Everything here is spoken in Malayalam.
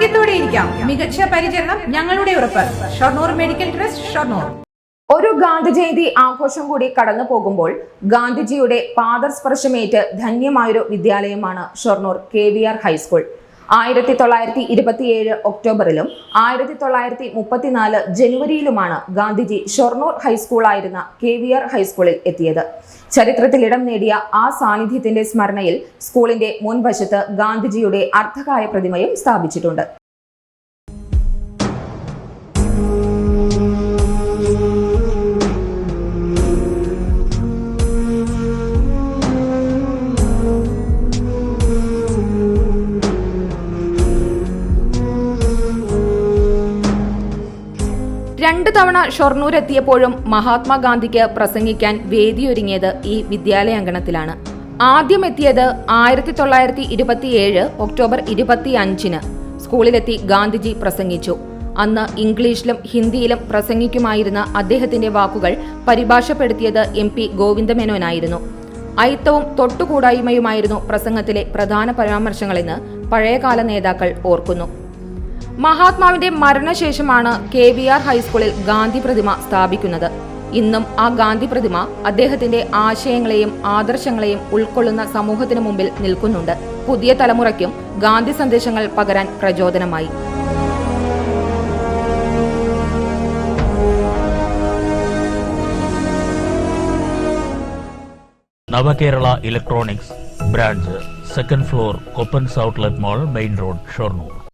ആരോഗ്യത്തോടെ ഇരിക്കാം. മികച്ച പരിചരണം ഞങ്ങളുടെ ഉറപ്പ്. Shoranur medical trust Shoranur. ഒരു ഗാന്ധി ജയന്തി ആഘോഷം കൂടി കടന്നു പോകുമ്പോൾ ഗാന്ധിജിയുടെ പാദസ്പർശമേറ്റ് ധന്യമായൊരു വിദ്യാലയമാണ് Shoranur K V R high school. ആയിരത്തി തൊള്ളായിരത്തി ഇരുപത്തിയേഴ് ഒക്ടോബറിലും ആയിരത്തി തൊള്ളായിരത്തി മുപ്പത്തിനാല് ജനുവരിയിലുമാണ് ഗാന്ധിജി ഷൊർണൂർ ഹൈസ്കൂളായിരുന്ന കെ വി ആർ ഹൈസ്കൂളിൽ എത്തിയത്. ചരിത്രത്തിൽ ഇടം നേടിയ ആ സാന്നിധ്യത്തിന്റെ സ്മരണയിൽ സ്കൂളിന്റെ മുൻവശത്ത് ഗാന്ധിജിയുടെ അർദ്ധകായ പ്രതിമയും സ്ഥാപിച്ചിട്ടുണ്ട്. രണ്ടു തവണ ഷൊർണൂർ എത്തിയപ്പോഴും മഹാത്മാഗാന്ധിക്ക് പ്രസംഗിക്കാൻ വേദിയൊരുങ്ങിയത് ഈ വിദ്യാലയാങ്കണത്തിലാണ്. ആദ്യം എത്തിയത് ആയിരത്തി തൊള്ളായിരത്തി ഇരുപത്തിയേഴ് ഒക്ടോബർ ഇരുപത്തി അഞ്ചിന് സ്കൂളിലെത്തി ഗാന്ധിജി പ്രസംഗിച്ചു. അന്ന് ഇംഗ്ലീഷിലും ഹിന്ദിയിലും പ്രസംഗിക്കുമായിരുന്ന അദ്ദേഹത്തിന്റെ വാക്കുകൾ പരിഭാഷപ്പെടുത്തിയത് എം പി ഗോവിന്ദമേനോനായിരുന്നു. അയിത്തവും തൊട്ടുകൂടായ്മയുമായിരുന്നു പ്രസംഗത്തിലെ പ്രധാന പരാമർശങ്ങളെന്ന് പഴയകാല നേതാക്കൾ ഓർക്കുന്നു. മഹാത്മാവിന്റെ മരണശേഷമാണ് കെ വി ആർ ഹൈസ്കൂളിൽ ഗാന്ധി പ്രതിമ സ്ഥാപിക്കുന്നത്. ഇന്നും ആ ഗാന്ധി പ്രതിമ അദ്ദേഹത്തിന്റെ ആശയങ്ങളെയും ആദർശങ്ങളെയും ഉൾക്കൊള്ളുന്ന സമൂഹത്തിന് മുമ്പിൽ നിൽക്കുന്നുണ്ട്. പുതിയ തലമുറയ്ക്കും ഗാന്ധി സന്ദേശങ്ങൾ പകരാൻ പ്രചോദനമായി. Navakerala electronics branch second floor കൊപ്പൻസ് outlet mall main road Shoranur